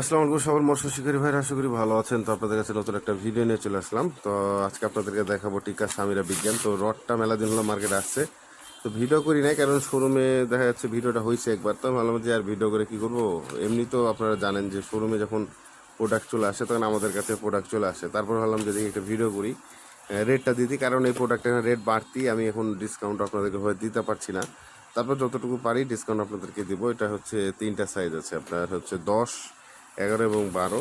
আসসালামু আলাইকুম, সবার মৎস্য শিকারী ভাইরা, আশা করি ভালো আছেন। তো আপনাদের কাছে নতুন একটা ভিডিও নিয়ে চলে আসলাম। তো আজকে আপনাদেরকে দেখাবো টিকা স্বামীরা বিজ্ঞান। তো রডটা মেলা দিন হলো মার্কেটে আসছে। তো ভিডিও করি নাই, কারণ শোরুমে দেখা যাচ্ছে ভিডিওটা হয়েছে একবার। তো ভাবলাম যে আর ভিডিও করে কি করব? এমনি তো আপনারা জানেন যে শোরুমে যখন প্রোডাক্ট চলে আসে, তখন আমাদের কাছে প্রোডাক্ট চলে আসে। তারপর ভাবলাম যে একটা ভিডিও করি রেটটা দিতি কারণ এই প্রোডাক্টের রেট বাড়তি আমি এখন ডিসকাউন্ট আপনাদেরকে হয়ে দিতে পারছি না। তারপর যতটুকু পারি ডিসকাউন্ট আপনাদেরকে দিব। এটা হচ্ছে তিনটা সাইজ আছে। আপনার হচ্ছে দশ এগারো এবং বারো।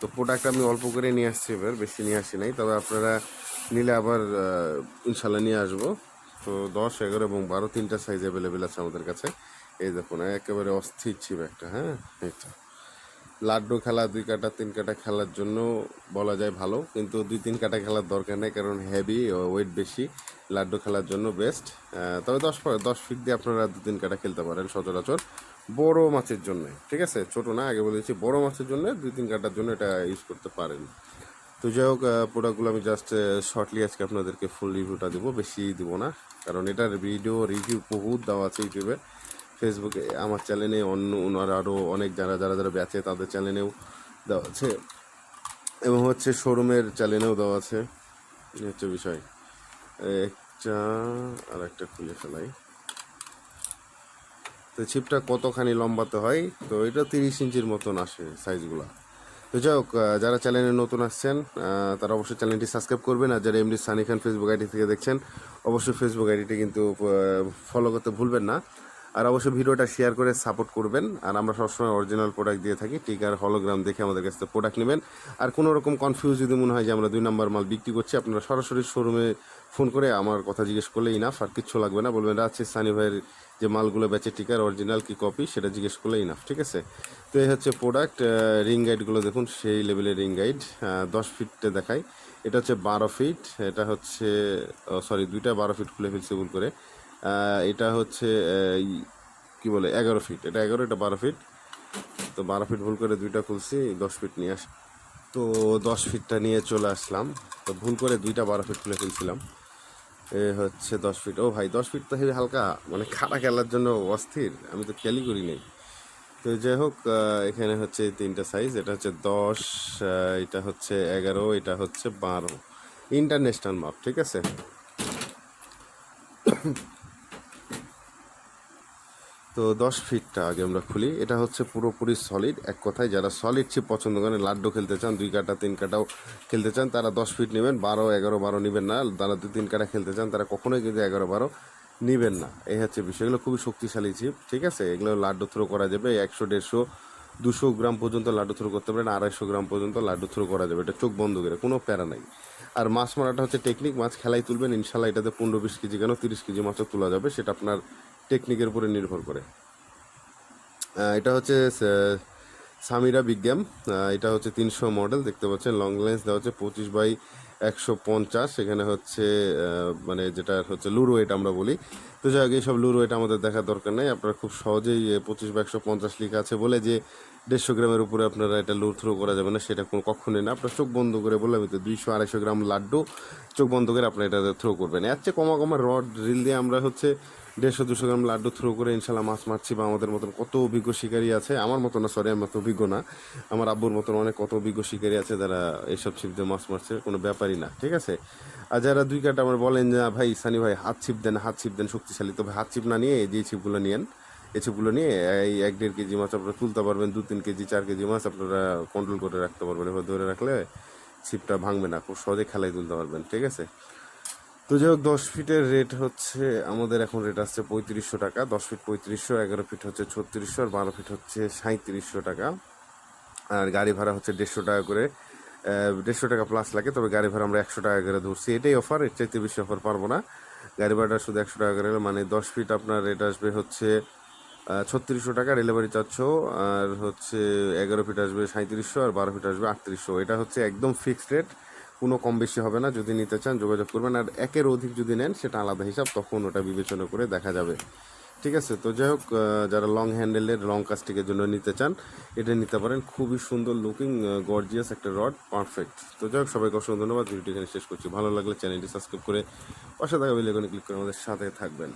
তো প্রোডাক্ট আমি অল্প করে নিয়ে আসছি এবার, বেশি নিয়ে আসি নাই। তবে আপনারা নিলে আবার ইনশাল্লাহ নিয়ে আসব। তো দশ, এগারো এবং বারো তিনটা সাইজ অ্যাভেলেবেল আছে আমাদের কাছে। এই দেখুন, একেবারে অস্থির ছিপ একটা হ্যাঁ? এটা লাড্ডু খেলা, দুই কাটা, তিন কাটা খেলার জন্য বলা যায় ভালো। কিন্তু দুই, তিন কাটা খেলার দরকার নেই, কারণ হেভি ওয়েট বেশি। লাড্ডু খেলার জন্য বেস্ট তবে দশ দশ ফিট দিয়ে আপনারা দু, তিন কাটা খেলতে পারেন সচরাচর। বড় মাছের জন্য, ঠিক আছে? ছোট না, আগে বলেছি বড় মাছের জন্য, দুই তিন কাটার জন্য এটা ইউজ করতে পারেন। তো যাই হোক প্রোডাক্টগুলো আমি জাস্ট শর্টলি আজকে আপনাদেরকে ফুল রিভিউটা দেবো বেশি দিব না। কারণ এটার ভিডিও রিভিউ বহুত দেওয়া আছে ইউটিউবে। ফেসবুকে আমার চ্যানেলে অন্য, ওনার আরও অনেক যারা যারা যারা বেচে, তাদের চ্যানেলেও দেওয়া আছে। এবং হচ্ছে শোরুমের চ্যানেলেও দেওয়া আছে। হচ্ছে বিষয়। একটা আর একটা খুলে ফেলাই। তো ছিপটা কতখানি লম্বাতে হয়? তো এটা তিরিশ ইঞ্চির মতন আসে সাইজগুলো তো যাই হোক যারা চ্যানেলে নতুন আসছেন তারা অবশ্যই চ্যানেলটি সাবস্ক্রাইব করবেন আর যারা MD Sunny Khan Facebook ID থেকে দেখছেন, অবশ্যই ফেসবুক আইডিটি কিন্তু ফলো করতে ভুলবেন না। আর অবশ্যই ভিডিওটা শেয়ার করে সাপোর্ট করবেন। আর আমরা সবসময় অরিজিনাল প্রোডাক্ট দিয়ে থাকি টিকার হলোগ্রাম দেখে আমাদের কাছ থেকে প্রোডাক্ট নেবেন। আর কোনো রকম কনফিউজ যদি মনে হয় যে আমরা দুই নম্বর মাল বিক্রি করছি, আপনারা সরাসরি শোরুমে ফোন করে আমার কথা জিজ্ঞেস করলে ইনাফ আর কিচ্ছু লাগবে না। বলবেন আছে সানি ভাইয়ের যে মালগুলো বেচে টিকার অরিজিনাল কি কপি সেটা জিজ্ঞেস করলে ইনাফ ঠিক আছে? তো এই হচ্ছে প্রোডাক্ট রিং গাইডগুলো দেখুন, সেই লেভেলের রিং গাইড দশ ফিটে দেখায় এটা হচ্ছে বারো ফিট এটা হচ্ছে সরি দুইটা বারো ফিট খুলে ফেলছে ভুল করে। এটা হচ্ছে কি বলে, এগারো ফিট এটা এগারো, এটা বারো ফিট তো বারো ফিট ভুল করে দুইটা খুলছি, দশ ফিট নিয়ে আস তো দশ ফিটটা নিয়ে চলে আসলাম। তো ভুল করে দুইটা বারো ফিট খুলে ফেলছিলাম। এ হচ্ছে দশ ফিট ও ভাই, দশ ফিট তো হেবি হালকা। মানে খাড়া খেলার জন্য অস্থির। আমি তো খেয়ালই করি নাই। তো যাই হোক এখানে হচ্ছে তিনটা সাইজ এটা হচ্ছে দশ এটা হচ্ছে এগারো, এটা হচ্ছে বারো। ইন্টারন্যাশনাল মাপ ঠিক আছে? তো দশ ফিটটা আগে আমরা খুলি। এটা হচ্ছে পুরোপুরি সলিড এক কথায় যারা সলিড চিপ পছন্দ করেন, লাড্ডু খেলতে চান, দুই কাটা, তিন কাটাও খেলতে চান, তারা দশ ফিট নেবেন, বারো, এগারো, বারো নেবেন না। তারা দুই, তিন কাটা খেলতে চান, তারা কখনোই কিন্তু এগারো, বারো নেবেন না। এই হচ্ছে বিষয়গুলো খুবই শক্তিশালী চিপ ঠিক আছে? এগুলো লাড্ডু থ্রো করা যাবে একশো, দেড়শো, দুশো গ্রাম পর্যন্ত লাড্ডু থ্রো করতে পারেন, আড়াইশো গ্রাম পর্যন্ত লাড্ডু থ্রো করা যাবে। এটা চোখ বন্ধ করে, কোনো প্যারা নাই। আর মাছ মারাটা হচ্ছে টেকনিক মাছ খেলাই তুলবেন, ইনশাল্লাহ এটাতে পনেরো, বিশ কেজি কেন তিরিশ কেজি মাছও তোলা যাবে, সেটা আপনার টেকনিকের উপরে নির্ভর করে। এটা হচ্ছে সামিরা বিজ্ঞান। এটা হচ্ছে তিনশো মডেল, দেখতে পাচ্ছেন লং লেন্স দেওয়া হচ্ছে পঁচিশ বাই একশো পঞ্চাশ। এখানে হচ্ছে মানে যেটা হচ্ছে লুরো ওয়েট আমরা বলি। তো যাই হোক, এইসব লুরো ওয়েট আমাদের দেখার দরকার নেই। আপনারা খুব সহজেই পঁচিশ বা একশো পঞ্চাশ লিখা আছে বলে যে দেড়শো গ্রামের উপরে আপনারা এটা লুর থ্রো করা যাবে না, সেটা কোনো কখনোই না। আপনার চোখ বন্ধ করে বললাম তো দুইশো আড়াইশো গ্রাম লাড্ডু, চোখ বন্ধ করে আপনারা এটা থ্রো করবেন। এর চেয়ে কমা কমা রড রিল দিয়ে আমরা হচ্ছে দেড়শো দুশো গ্রাম লাড্ডু থ্রো করে ইনশাল্লাহ মাছ মারছি বা আমাদের মতন কত অভিজ্ঞ শিকারী আছে। আমার মতো না সরি আমার তো অভিজ্ঞ না। আমার আব্বুর মতন অনেক কত অভিজ্ঞ শিকারী আছে যারা এইসব ছিপ দিয়ে মাছ মারছে, কোনো ব্যাপারই না, ঠিক আছে? আর যারা দুই কাটা আমার বলেন যে ভাই, সানি ভাই, হাত ছিপ দেন, হাত ছিপ দেন, শক্তিশালী। তবে হাত ছিপ না নিয়ে যে ছিপগুলো নিয়েন, এই ছিপগুলো নিয়ে এই এক দেড় কেজি মাছ আপনারা তুলতে পারবেন, দু তিন কেজি, চার কেজি মাছ আপনারা কন্ট্রোল করে রাখতে পারবেন। এবার ধরে রাখলে ছিপটা ভাঙবে না, খুব সহজে খেলায় তুলতে পারবেন, ঠিক আছে? তো যাই হোক, দশ ফিটের রেট হচ্ছে, আমাদের এখন রেট আসছে পঁয়ত্রিশশো টাকা। দশ ফিট পঁয়ত্রিশশো, এগারো ফিট হচ্ছে ছত্রিশশো, আর বারো ফিট হচ্ছে সাঁত্রিশশো টাকা। আর গাড়ি ভাড়া হচ্ছে দেড়শো টাকা করে। দেড়শো টাকা প্লাস লাগে, তবে গাড়ি ভাড়া আমরা একশো টাকা করে ধরছি। এটাই অফার এর চাইতে বেশি অফার পারব না। গাড়ি ভাড়াটা শুধু একশো টাকা করে মানে দশ ফিট আপনার রেট আসবে হচ্ছে ছত্রিশশো টাকা ডেলিভারি চারশো আর হচ্ছে এগারো ফিট আসবে সাঁত্রিশশো আর বারো ফিট আসবে আটত্রিশশো। এটা হচ্ছে একদম ফিক্সড রেট কোনো কম বেশি হবে না, যদি নিতে চান যোগাযোগ করবেন। আর একের অধিক যদি নেন, সেটা আলাদা হিসাব, তখন ওটা বিবেচনা করে দেখা যাবে। ঠিক আছে? তো যাই হোক যারা লং হ্যান্ডেলের লং কাস্টিকের জন্য নিতে চান, এটা নিতে পারেন। খুবই সুন্দর লুকিং গর্জিয়াস একটা রড পারফেক্ট তো যাই হোক, সবাইকে অসংখ্য ধন্যবাদ। ভিডিওটি এখানে শেষ করছি। ভালো লাগলে চ্যানেলটি সাবস্ক্রাইব করে পাশে থাকা বেল আইকনে ক্লিক করে আমাদের সাথে থাকবেন।